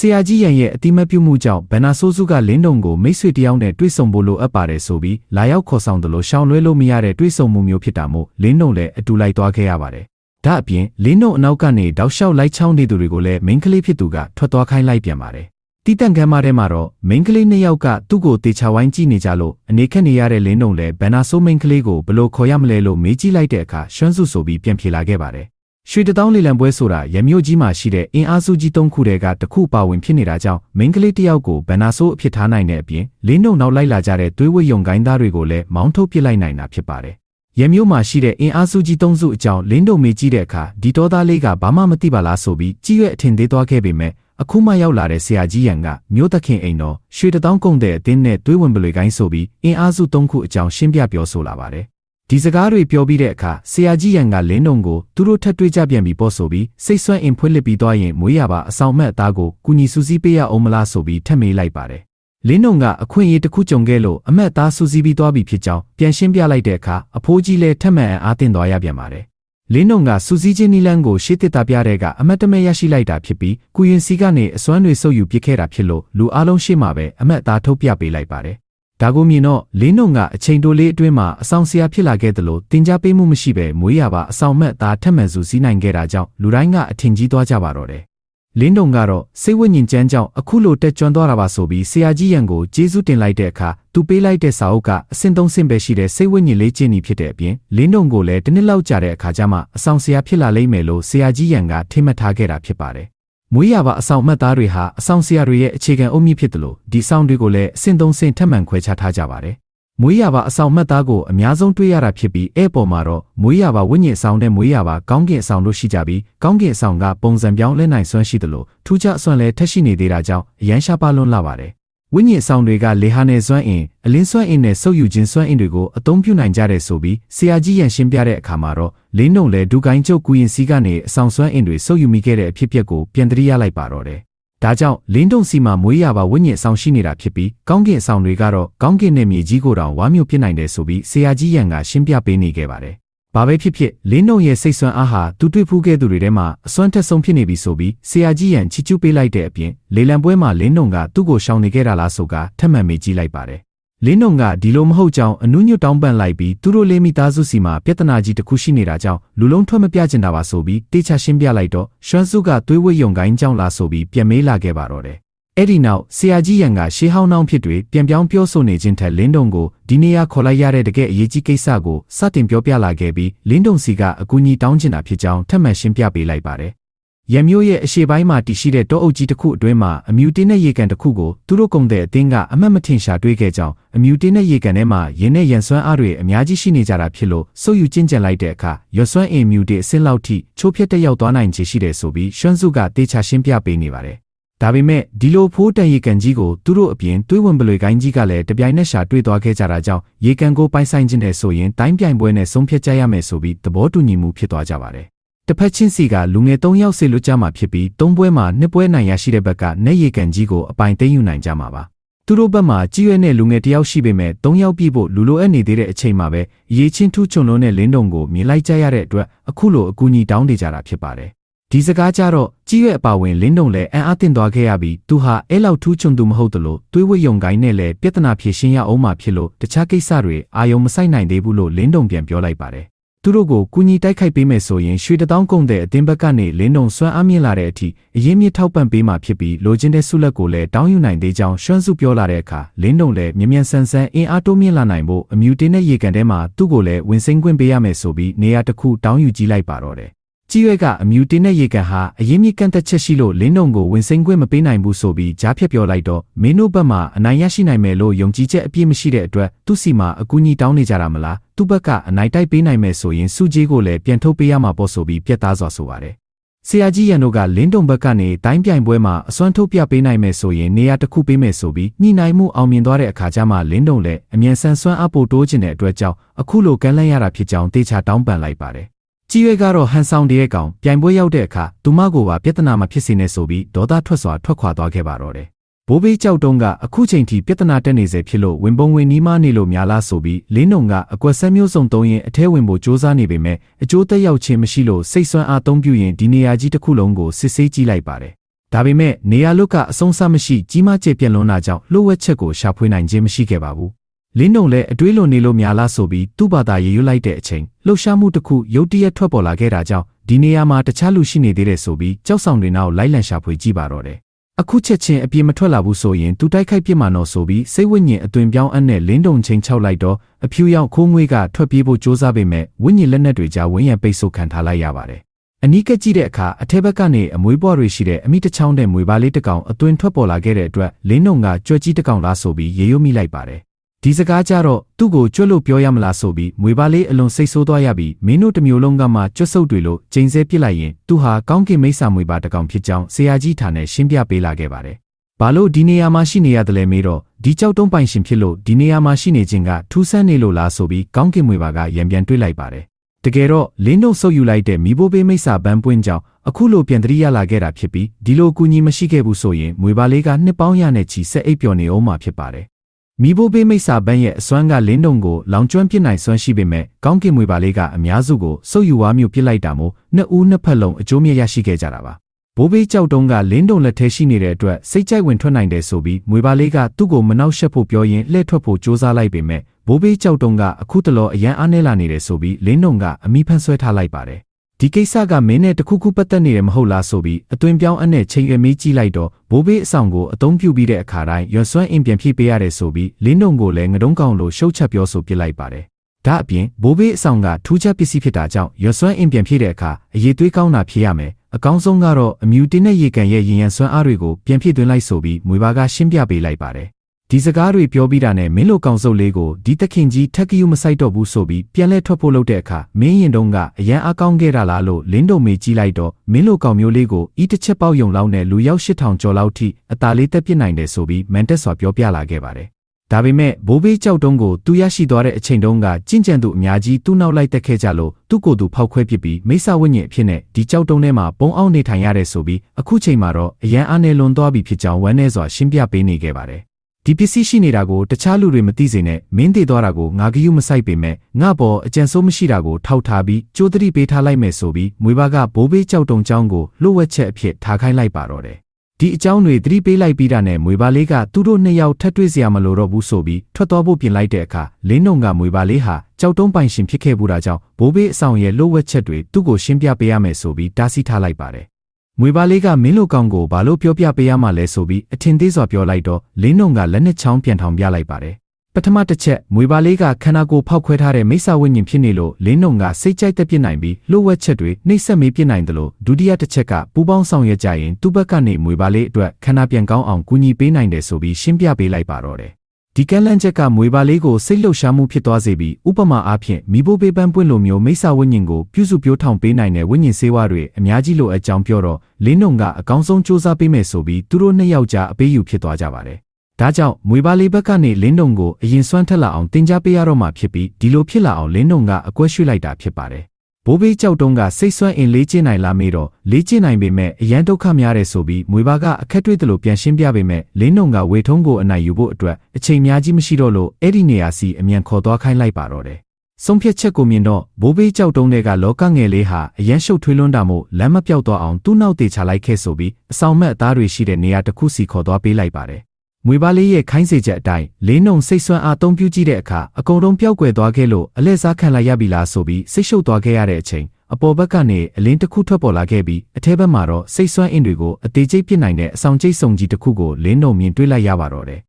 ဆရာကြီးရန်ရဲ့အတိမတ်ပြုမှုကြောင့်ဘန်နာဆိုးစုကလင်းတုံကိုမိတ်ဆွေတယောက်နဲ့တွေ့ဆုံဖို့လိုအပ်ပါတယ်ဆိုပြီးလာရောက်ခေါ်ဆောင်တယ်လို့ရှောင်လွဲလို့မရတဲ့တွေ့ဆုံမှုမျိုးဖြစ်တာမို့လင်းတုံလည်းအတူလိုက်သွားခဲ့ရပါတယ်။ဒါအပြင်လင်းတုံအနောက်ကနေတောက်လျှောက်လိုက်ချောင်းနေသူတွေကိုလည်းမိန်းကလေးဖြစ်သူကထွက်သွားခိုင်းလိုက်ပြန်ပါတယ်။တီးတန့်ကမ်းမထဲမှာတော့မိန်းကလေးနှစ်ယောက်ကသူ့ကိုတေချာဝိုင်းကြည့်နေကြလို့အနေခက်နေရတဲ့လင်းတုံလည်းဘန်နာဆိုးမိန်းကလေးကိုဘလို့ခေါ်ရမလဲလို့မေးကြည့်လိုက်တဲ့အခါရွှန်းစုဆိုပြီးပြန်ဖြေလာခဲ့ပါတယ်။ ရွှေတထောင်းလေလံပွဲဆိုတာရမြို့ကြီးမှာရှိတဲ့အင်အားစုကြီးသုံးခုတည်းကတစ်ခုပါဝင်ဖြစ်နေတာကြောင့်မိန်းကလေးတစ်ယောက်ကိုဗန်နာဆိုးအဖြစ်ထားနိုင်တဲ့အပြင်လင်းနှုံနောက်လိုက်လာကြတဲ့သွေးဝိယုံကိုင်းသားတွေကိုလည်းမောင်းထုတ်ပစ်လိုက်နိုင်တာဖြစ်ပါတယ်။ရမြို့မှာရှိတဲ့အင်အားစုကြီးသုံးစုအကြောင်းလင်းတို့မေးကြည့်တဲ့အခါဒီတော်သားလေးကဘာမှမသိပါလားဆိုပြီးကြီးရွက်အထင်သေးသွားခဲ့ပေမဲ့အခုမှရောက်လာတဲ့ဆရာကြီးရန်ကမြို့သခင်အိမ်တော်ရွှေတထောင်းကုန်းတဲ့အတင်းနဲ့သွေးဝင်ပလွေကိုင်းဆိုပြီးအင်အားစုသုံးခုအကြောင်းရှင်းပြပြောဆိုလာပါတယ်။ ဒီစကားတွေပြောပြီးတဲ့အခါဆရာကြီးရန်ကလင်းတုံကိုသူတို့ထပ်တွေ့ကြပြန်ပြီးပေါ့ဆိုပြီးစိတ်ဆွမ်းအင်ဖွင့်လှစ်ပြီးသွားရင်မွေးရပါအဆောင်မက်အသားကိုကုညီစူးစီးပေးရအောင်မလားဆိုပြီးထပ်မေးလိုက်ပါတယ်။လင်းတုံကအခွင့်အရေးတစ်ခုကြုံခဲ့လို့အမက်သားစူးစီးပြီးသွားပြီဖြစ်ကြောင်းပြန်ရှင်းပြလိုက်တဲ့အခါအဖိုးကြီးလည်းထပ်မံအားတင်သွားရပြန်ပါတယ်။လင်းတုံကစူးစီးခြင်းနီလန်းကိုရှေ့တစ်တာပြတဲ့ကအမတ်တမဲရရှိလိုက်တာဖြစ်ပြီးကုရင်စီကနေအစွမ်းတွေဆုပ်ယူပစ်ခဲ့တာဖြစ်လို့လူအလုံးရှိမှပဲအမတ်သားထုတ်ပြပေးလိုက်ပါတယ် ဒါကိုမြင်တော့လင်းနှုံကအချိန်တိုလေးအတွင်းမှာအဆောင်ဆရာဖြစ်လာခဲ့တယ်လို့တင် जा ပေးမှုမရှိပဲမွေးရပါအဆောင်မက်သားထက်မှန်စုစည်းနိုင်ခဲ့တာကြောင့်လူတိုင်းကအထင်ကြီးသွားကြပါတော့တယ်။လင်းတုံကတော့စိတ်ဝိညာဉ်ကျမ်းကြောင့်အခုလိုတက်ကြွသွားတာပါဆိုပြီးဆရာကြီးရန်ကိုကျေးဇူးတင်လိုက်တဲ့အခါသူပေးလိုက်တဲ့စာအုပ်ကအဆင့်သုံးဆင့်ပဲရှိတဲ့စိတ်ဝိညာဉ်လေးကျင့်နေဖြစ်တဲ့အပြင်လင်းတုံကိုလည်းတစ်နှစ်လောက်ကြာတဲ့အခါကျမှအဆောင်ဆရာဖြစ်လာလိမ့်မယ်လို့ဆရာကြီးရန်ကထိမှတ်ထားခဲ့တာဖြစ်ပါတယ် မွေးရပါအဆောင်မှတ်သားတွေဟာအဆောင်ဆရာတွေရဲ့အခြေခံအုတ်မြစ်ဖြစ်တယ်လို့ဒီဆောင်တွေကိုလည်းအဆင့်သုံးဆင့်ထပ်မံခွဲခြားထားကြပါတယ်။မွေးရပါအဆောင်မှတ်သားကိုအများဆုံးတွေ့ရတာဖြစ်ပြီးအဲ့ပေါ်မှာတော့မွေးရပါဝိညာဉ်ဆောင်တဲ့မွေးရပါကောင်းကင်အဆောင်တို့ရှိကြပြီးကောင်းကင်အဆောင်ကပုံစံပြောင်းလဲနိုင်စွမ်းရှိတယ်လို့ထူးခြားအစွမ်းလည်းထက်ရှိနေသေးတာကြောင့်အရန်ရှားပါလွန်းလာပါတယ် ဝိညာဉ်ဆောင်တွေကလေဟာနယ်စွမ်းအင်အလင်းစွမ်းအင်နဲ့ဆုပ်ယူခြင်းစွမ်းအင်တွေကိုအသုံးပြုနိုင်ကြတဲ့ဆိုပြီးဆရာကြီးရန်ရှင်းပြတဲ့အခါမှာတော့လင်းနှုံလဲဒူကိုင်းကျုပ်ကူရင်စီကနေအဆောင်စွမ်းအင်တွေဆုပ်ယူမိခဲ့တဲ့အဖြစ်အပျက်ကိုပြန်တရိရလိုက်ပါတော့တယ်။ဒါကြောင့်လင်းတုံစီမှာမွေးရပါဝိညာဉ်ဆောင်ရှိနေတာဖြစ်ပြီးကောင်းကင်အဆောင်တွေကတော့ကောင်းကင်နဲ့မြေကြီးကိုတောင်ဝါမျိုးဖြစ်နိုင်တယ်ဆိုပြီးဆရာကြီးရန်ကရှင်းပြပေးနေခဲ့ပါတယ် ဘာပဲဖြစ်ဖြစ်လင်းနှုံရဲ့စိတ်ဆွမ်းအားဟာသူတွေ့ဖူးခဲ့သူတွေထဲမှာအစွမ်းထက်ဆုံးဖြစ်နေပြီဆိုပြီးဆရာကြီးရန်ချီကျူးပေးလိုက်တဲ့အပြင်လေလံပွဲမှာလင်းနှုံကသူ့ကိုရှောင်နေခဲ့တာလားဆိုကထပ်မံမေးကြည့်လိုက်ပါတယ်။လင်းနှုံကဒီလိုမဟုတ်ကြောင်းအနုညွတ်တောင်းပန်လိုက်ပြီးသူတို့လေးမိသားစုစီမှာပြဿနာကြီးတစ်ခုရှိနေတာကြောင့်လူလုံးထွက်မပြကျင်တာပါဆိုပြီးတေချာရှင်းပြလိုက်တော့ရွှမ်းစုကသွေးဝိယုံကိုင်းကြောင်းလာဆိုပြီးပြန်မေးလာခဲ့ပါတော့တယ် အဲ့ဒီနောက်ဆရာကြီးရန်ကရှေးဟောင်းနှောင်းဖြစ်တွေပြန်ပြောင်းပြောဆိုနေခြင်းထက်လင်းတုံကိုဒီနေရာခေါ်လိုက်ရတဲ့တကယ်အရေးကြီးကိစ္စကိုစတင်ပြောပြလာခဲ့ပြီးလင်းတုံစီကအကူအညီတောင်းချင်တာဖြစ်ကြောင်းထပ်မံရှင်းပြပေးလိုက်ပါတယ်။ရံမျိုးရဲ့အရှိပိုင်းမှာတည်ရှိတဲ့တောအုပ်ကြီးတစ်ခုအတွင်းမှာအမြူတင်းတဲ့ရေကန်တစ်ခုကိုသူတို့ကုံတဲ့အတင်းကအမတ်မထင်ရှာတွေ့ခဲ့ကြောင်းအမြူတင်းတဲ့ရေကန်ထဲမှာရင်းနဲ့ရန်စွမ်းအားတွေအများကြီးရှိနေကြတာဖြစ်လို့စုပ်ယူကျင့်ကြံလိုက်တဲ့အခါရွစွမ်းအင်မြူတွေအစင်းလောက်ထိချိုးဖျက်တက်ရောက်သွားနိုင်ခြေရှိတယ်ဆိုပြီးရွှန်းစုကတေချာရှင်းပြပေးနေပါတယ် ဒါပေမဲ့ဒီလိုဖိုးတန်ရေကန်ကြီးကိုသူတို့အပြင်တွေးဝင်ပလွေကိုင်းကြီးကလည်းတပြိုင်နက်ရှာတွေ့သွားခဲ့ကြတာကြောင့်ရေကန်ကိုပိုင်ဆိုင်ခြင်းတဲ့ဆိုရင်တိုင်းပြိုင်ပွဲနဲ့ဆုံးဖြတ်ကြရမယ်ဆိုပြီးသဘောတူညီမှုဖြစ်သွားကြပါတယ်။တစ်ဖက်ချင်းစီကလူငယ်၃ယောက်စေလွတ်ကြမှာဖြစ်ပြီး၃ပွဲမှာနှစ်ပွဲနိုင်ရရှိတဲ့ဘက်ကနဲ့ရေကန်ကြီးကိုအပိုင်သိမ်းယူနိုင်ကြမှာပါ။သူတို့ဘက်မှာကြီးရွယ်တဲ့လူငယ်တယောက်ရှိပေမဲ့၃ယောက်ပြည့်ဖို့လူလိုအပ်နေသေးတဲ့အချိန်မှာပဲရေချင်းထူးချွန်လုံးတဲ့လင်းတုံကိုမြင်လိုက်ကြရတဲ့အတွက်အခုလိုအကူအညီတောင်းနေကြတာဖြစ်ပါတယ် ဒီစကားကြတော့ကြီးရွယ်အပါဝင်လင်းတုံလည်းအံ့အားသင့်သွားခဲ့ရပြီးသူဟာအဲလောက်ထူးချွန်သူမဟုတ်သလိုတွေးဝယုံကိုင်းနဲ့လည်းပြဿနာဖြေရှင်းရအောင်မှဖြစ်လို့တခြားကိစ္စတွေအာယုံမဆိုင်နိုင်သေးဘူးလို့လင်းတုံပြန်ပြောလိုက်ပါတယ်။သူတို့ကိုကူညီတိုက်ခိုက်ပေးမယ်ဆိုရင်ရွှေတထောင်းကုန်တဲ့အတင်းဘက်ကနေလင်းတုံစွမ်းအားမြင့်လာတဲ့အထိအရင်မြင့်ထောက်ပံ့ပေးမှဖြစ်ပြီးလိုချင်တဲ့ဆုလက်ကိုလည်းတောင်းယူနိုင်သေးကြောင်းရွှန်းစုပြောလာတဲ့အခါလင်းတုံလည်းမြ мян ဆန်းဆန်းအင်အားတိုးမြင့်လာနိုင်ဖို့အမြူတင်းတဲ့ရေကန်ထဲမှာသူ့ကိုလည်းဝင်စိမ့်ခွင့်ပေးရမယ်ဆိုပြီးနေရာတစ်ခုတောင်းယူကြည့်လိုက်ပါတော့တယ် ကြီးရွက်ကအမြူတင်းတဲ့ရေကန်ဟာအရင်မြင့်ကန့်သက်ချက်ရှိလို့လင်းတုံကိုဝင်စိမ့်ခွင့်မပေးနိုင်ဘူးဆိုပြီးကြားဖြတ်ပြောလိုက်တော့မင်းတို့ဘက်မှာအနိုင်ရရှိနိုင်မယ်လို့ယုံကြည်ချက်အပြည့်မရှိတဲ့အတွက်သူ့စီမှာအကူအညီတောင်းနေကြတာမလားသူ့ဘက်ကအနိုင်တိုက်ပေးနိုင်မယ်ဆိုရင်စုကြီးကိုလည်းပြန်ထုတ်ပေးရမှာပေါ့ဆိုပြီးပြက်သားစွာဆိုပါတယ်ဆရာကြီးရန်တို့ကလင်းတုံဘက်ကနေတိုင်းပြိုင်ပွဲမှာအစွမ်းထုတ်ပြပေးနိုင်မယ်ဆိုရင်နေရာတစ်ခုပေးမယ်ဆိုပြီးညှိနှိုင်းမှုအောင်မြင်သွားတဲ့အခါကျမှလင်းတုံလည်းအမြန်ဆန်စွမ်းအပ်ဖို့တိုးချင်တဲ့အတွက်ကြောင့်အခုလိုကမ်းလှမ်းရတာဖြစ်ကြောင်းတေချာတောင်းပန်လိုက်ပါတယ် ကြီးရွယ်ကတော့ဟန်ဆောင်တရဲ့ကောင်ပြိုင်ပွဲရောက်တဲ့အခါသူမကိုပါပြဿနာမဖြစ်စေနဲ့ဆိုပြီးဒေါသထွက်စွာထွက်ခွာသွားခဲ့ပါတော့တယ်။ဘိုးဘေးကြောက်တုံးကအခုချိန်ထိပြဿနာတက်နေစေဖြစ်လို့ဝင်ပုံဝင်နီးမနေလို့များလားဆိုပြီးလင်းနှုံကအကွက်ဆက်မျိုးစုံသုံးရင်အထဲဝင်ဖို့စ조사နေပေမဲ့အကျိုးသက်ရောက်ခြင်းမရှိလို့စိတ်ဆွမ်းအားသုံးပြုရင်ဒီနေရာကြီးတစ်ခုလုံးကိုစစ်ဆေးကြည့်လိုက်ပါတယ်ဒါပေမဲ့နေရာလွတ်ကအဆုံးအစမရှိကြီးမားကျယ်ပြန့်လွန်းတာကြောင့်လှုပ်ဝက်ချက်ကိုရှာဖွေနိုင်ခြင်းမရှိခဲ့ပါဘူး လင်းနှုံလည်းအတွေးလိုနေလို့များလားဆိုပြီးသူ့ဘာသာရေရွတ်လိုက်တဲ့အချိန်လှုပ်ရှားမှုတစ်ခုရုတ်တရက်ထွက်ပေါ်လာခဲ့တာကြောင့်ဒီနေရာမှာတခြားလူရှိနေသေးတယ်ဆိုပြီးကြောက်ဆောင်တွေနောက်လိုက်လံရှာဖွေကြည့်ပါတော့တယ်အခုချက်ချင်းအပြေမထွက်လာဘူးဆိုရင်သူတိုက်ခိုက်ပြစ်မှာတော့ဆိုပြီးစိတ်ဝိညာဉ်အသွင်ပြောင်းအပ်နဲ့လင်းတုံချင်းချောက်လိုက်တော့အဖြူရောင်ခိုးငွေးကထွက်ပြေးဖို့ကြိုးစားပေမဲ့ဝိညာဉ်လက်နက်တွေကြားဝင်းရံပိတ်ဆို့ခံထားလိုက်ရပါတယ်။အနီးကပ်ကြည့်တဲ့အခါအထက်ဘက်ကနေအမွေးပွားတွေရှိတဲ့အမိတစ်ချောင်းတဲ့မွေပါလေးတစ်ကောင်အသွင်ထွက်ပေါ်လာခဲ့တဲ့အတွက်လင်းတုံကကြွက်ကြီးတစ်ကောင်လားဆိုပြီးရေရွတ်မိလိုက်ပါတယ်။ ဒီစကားကြတော့သူ့ကိုကြွတ်လို့ပြောရမလားဆိုပြီးမွေပါလေးအလွန်စိတ်ဆိုးသွားရပြီးမင်းတို့တစ်မျိုးလုံးကမှကြွတ်ဆုပ်တွေလို့ကျိန်ဆဲပစ်လိုက်ရင်သူဟာကောင်းကင်မိစ္ဆာမွေပါတစ်ကောင်ဖြစ်ကြောင်းဆရာကြီးထာနဲ့ရှင်းပြပေးလာခဲ့ပါတယ်။ဘာလို့ဒီနေရာမှာရှိနေရတယ်လဲမေးတော့ဒီကြောက်တုံးပိုင်ရှင်ဖြစ်လို့ဒီနေရာမှာရှိနေခြင်းကထူးဆန်းနေလို့လားဆိုပြီးကောင်းကင်မွေပါကရံပြန်တွေးလိုက်ပါတယ်။တကယ်တော့လင်းတို့ဆုပ်ယူလိုက်တဲ့မိဘဘေးမိစ္ဆာဘန်းပွင့်ကြောင့်အခုလိုပြန်တရိရလာခဲ့တာဖြစ်ပြီးဒီလိုကူညီမရှိခဲ့ဘူးဆိုရင်မွေပါလေးကနှစ်ပေါင်းရနဲ့ချီဆက်အိပ်ပျော်နေအောင်မှာဖြစ်ပါတယ်။ မိဘဘေးမိစ္ဆာဘန်းရဲ့အစွမ်းကလင်းတုံကိုလောင်ကျွမ်းပစ်နိုင်စွမ်းရှိပေမဲ့ကောင်းကင်မွေပါလေးကအများစုကိုဆုပ်ယူဝါမျိုးပစ်လိုက်တာမို့နှစ်ဦးနှစ်ဖက်လုံးအကျိုးမြတ်ရရှိခဲ့ကြတာပါ။ဘိုးဘေးကြောက်တုံးကလင်းတုံလက်ထဲရှိနေတဲ့အတွက်စိတ်ကြိုက်ဝင်ထွက်နိုင်တယ်ဆိုပြီးမွေပါလေးကသူ့ကိုမနှောက်ယှက်ဖို့ပြောရင်းလှည့်ထွက်ဖို့ကြိုးစားလိုက်ပေမဲ့ဘိုးဘေးကြောက်တုံးကအခုတလောအရန်အားနေလာနေတယ်ဆိုပြီးလင်းတုံကအမိဖန်ဆွဲထားလိုက်ပါတယ် ဒီကိစ္စကမင်းနဲ့တခုခုပတ်သက်နေတယ်မဟုတ်လားဆိုပြီးအသွင်ပြောင်းအနဲ့ချိန်ရမေးကြည့်လိုက်တော့ဘိုးဘေးအဆောင်ကိုအသုံးပြုပြီးတဲ့အခါတိုင်းရွှစွမ်းအင်ပြန်ဖြည့်ပေးရတယ်ဆိုပြီးလင်းတုံကိုလည်းငတုံးကောင်လိုရှုတ်ချက်ပြောဆိုပစ်လိုက်ပါတယ်ဒါအပြင်ဘိုးဘေးအဆောင်ကထူးခြားပစ္စည်းဖြစ်တာကြောင့်ရွှစွမ်းအင်ပြန်ဖြည့်တဲ့အခါအရေးသွေးကောင်းတာဖြစ်ရမယ်အကောင်းဆုံးကတော့အမြူတင်တဲ့ရေကန်ရဲ့ရင်ရန်စွမ်းအားတွေကိုပြန်ဖြည့်သွင်းလိုက်ဆိုပြီးမွေပါကရှင်းပြပေးလိုက်ပါတယ်။ ဒီစကားတွေပြောပြီးတာနဲ့မင်းလိုကောင်စုပ်လေးကိုဒီတခင်ကြီးထက်ကယူမဆိုင်တော့ဘူးဆိုပြီးပြန်လဲထွက်ဖို့လုပ်တဲ့အခါမင်းရင်တုံးကအရန်အကောင်းခဲ့တာလားလို့လင်းတုံမေကြီးလိုက်တော့မင်းလိုကောင်မျိုးလေးကိုဤတစ်ချက်ပေါက်ယုံလောက်နဲ့လူရောက်ရှစ်ထောင်ကျော်လောက်ထိအသာလေးတက်ပစ်နိုင်တယ်ဆိုပြီးမန်တက်စွာပြောပြလာခဲ့ပါတယ်ဒါပေမဲ့ဘိုးဘေးကြောက်တုံးကိုသူရရှိသွားတဲ့အချိန်တုန်းကကြင်ကြံသူအများကြီးသူ့နောက်လိုက်တက်ခဲ့ကြလို့သူ့ကိုယ်သူဖောက်ခွဲပစ်ပြီးမိစ္ဆာဝိညာဉ်အဖြစ်နဲ့ဒီကြောက်တုံးထဲမှာပုံအောင်နေထိုင်ရတဲ့ဆိုပြီးအခုချိန်မှာတော့အရန်အားနေလွန်သွားပြီဖြစ်ကြောင်းဝမ်းနည်းစွာရှင်းပြပေးနေခဲ့ပါတယ်။ ဒီပစ္စည်းရှိနေတာကိုတခြားလူတွေမသိစေနဲ့မင်းသေးသွားတာကိုငါကယူမဆိုင်ပေမဲ့ငါပေါ်အကြံစိုးမရှိတာကိုထောက်ထားပြီးကြိုးတတိပေးထားလိုက်မယ်ဆိုပြီးမွေပါကဘိုးဘေးကြောက်တုံချောင်းကိုလှုပ်ဝက်ချက်အဖြစ်ထားခိုင်းလိုက်ပါတော့တယ်ဒီအကြောင်းတွေသတိပေးလိုက်ပြီးတာနဲ့မွေပါလေးကသူတို့နှစ်ယောက်ထပ်တွေ့စရာမလိုတော့ဘူးဆိုပြီးထွက်သွားဖို့ပြင်လိုက်တဲ့အခါလင်းနှုံကမွေပါလေးဟာကြောက်တုံးပိုင်ရှင်ဖြစ်ခဲ့ဘူးတာကြောင့်ဘိုးဘေးအဆောင်ရဲ့လှုပ်ဝက်ချက်တွေသူ့ကိုရှင်းပြပေးရမယ်ဆိုပြီးတားဆီးထားလိုက်ပါတယ်။ မွေပါလေးကမင်းလိုကောင်ကိုဘာလို့ပြောပြပေးရမှလဲဆိုပြီးအထင်သေးစွာပြောလိုက်တော့လင်းနှုံကလက်နှစ်ချောင်းပြန်ထောင်ပြလိုက်ပါတယ်။ပထမတစ်ချက်မွေပါလေးကခန္ဓာကိုယ်ဖောက်ခွဲထားတဲ့မိစ္ဆာဝိညာဉ်ဖြစ်နေလို့လင်းနှုံကစိတ်ကြိုက်တက်ပြစ်နိုင်ပြီးလှုပ်ဝက်ချက်တွေနှိပ်စက်မေးပြစ်နိုင်တယ်လို့ဒုတိယတစ်ချက်ကပူပေါင်းဆောင်ရွက်ကြရင်သူ့ဘက်ကနေမွေပါလေးအတွက်ခန္ဓာပြန်ကောင်းအောင်ကူညီပေးနိုင်တယ်ဆိုပြီးရှင်းပြပေးလိုက်ပါတော့တယ် ဒီကဲလန့်ချက်ကမွေပါလေးကိုစိတ်လှုပ်ရှားမှုဖြစ်သွားစေပြီးဥပမာအားဖြင့်မိဘပေးပန်းပွင့်လိုမျိုးမိစ္ဆာဝိညာဉ်ကိုပြုစုပြောထောင်ပေးနိုင်တဲ့ဝိညာဉ်စေဝါတွေအများကြီးလိုအပ်ကြောင်းပြောတော့လင်းနှုံကအကောင်းဆုံးစူးစမ်းပေးမယ်ဆိုပြီးသူတို့နှစ်ယောက်ကြားအပေးယူဖြစ်သွားကြပါတယ်ဒါကြောင့်မွေပါလေးဘက်ကနေလင်းတုံကိုအရင်စွမ်းထက်လာအောင်တင် जा ပေးရတော့မှဖြစ်ပြီးဒီလိုဖြစ်လာအောင်လင်းတုံကအကွက်ရွှေ့လိုက်တာဖြစ်ပါတယ်။ ဘိုးဘေးကြောက်တုံးကစိတ်ဆွမ်းအင်လေးကျင်းနိုင်လာမေးတော့လေးကျင်းနိုင်ပေမဲ့အရန်ဒုက္ခများတယ်ဆိုပြီးမွေပါကအခက်တွေ့တယ်လို့ပြန်ရှင်းပြပေမဲ့လင်းတုံကဝေထုံးကိုအနိုင်ယူဖို့အတွက်အချိန်များကြီးမရှိတော့လို့အဲ့ဒီနေရာစီအမြန်ခေါ်သွားခိုင်းလိုက်ပါတော့တယ်။ဆုံးဖြတ်ချက်ကိုမြင်တော့ဘိုးဘေးကြောက်တုံးတွေကလောကငယ်လေးဟာအရန်ရှုပ်ထွေးလွန်းတာမို့လမ်းမပြောက်တော့အောင်သူ့နောက်တေချလိုက်ခဲ့ဆိုပြီးအဆောင်မက်အသားတွေရှိတဲ့နေရာတစ်ခုစီခေါ်သွားပေးလိုက်ပါတယ် မွေပါလေးရဲ့ခိုင်းစေချက်အတိုင်းလေးနှုံစိတ်ဆွမ်းအားသုံးပြုကြည့်တဲ့အခါအကုန်လုံးပျောက်ကွယ်သွားခဲ့လို့အလဲစားခံလိုက်ရပြီလားဆိုပြီးစိတ်ရှုပ်သွားခဲ့ရတဲ့အချိန်အပေါ်ဘက်ကနေအလင်းတစ်ခုထွက်ပေါ်လာခဲ့ပြီးအထဲဘက်မှာတော့စိတ်ဆွမ်းအင်းတွေကိုအသေးချိတ်ပစ်နိုင်တဲ့အဆောင်ကျိတ်စုံကြီးတစ်ခုကိုလင်းနှုံမြင်တွေ့လိုက်ရပါတော့တယ်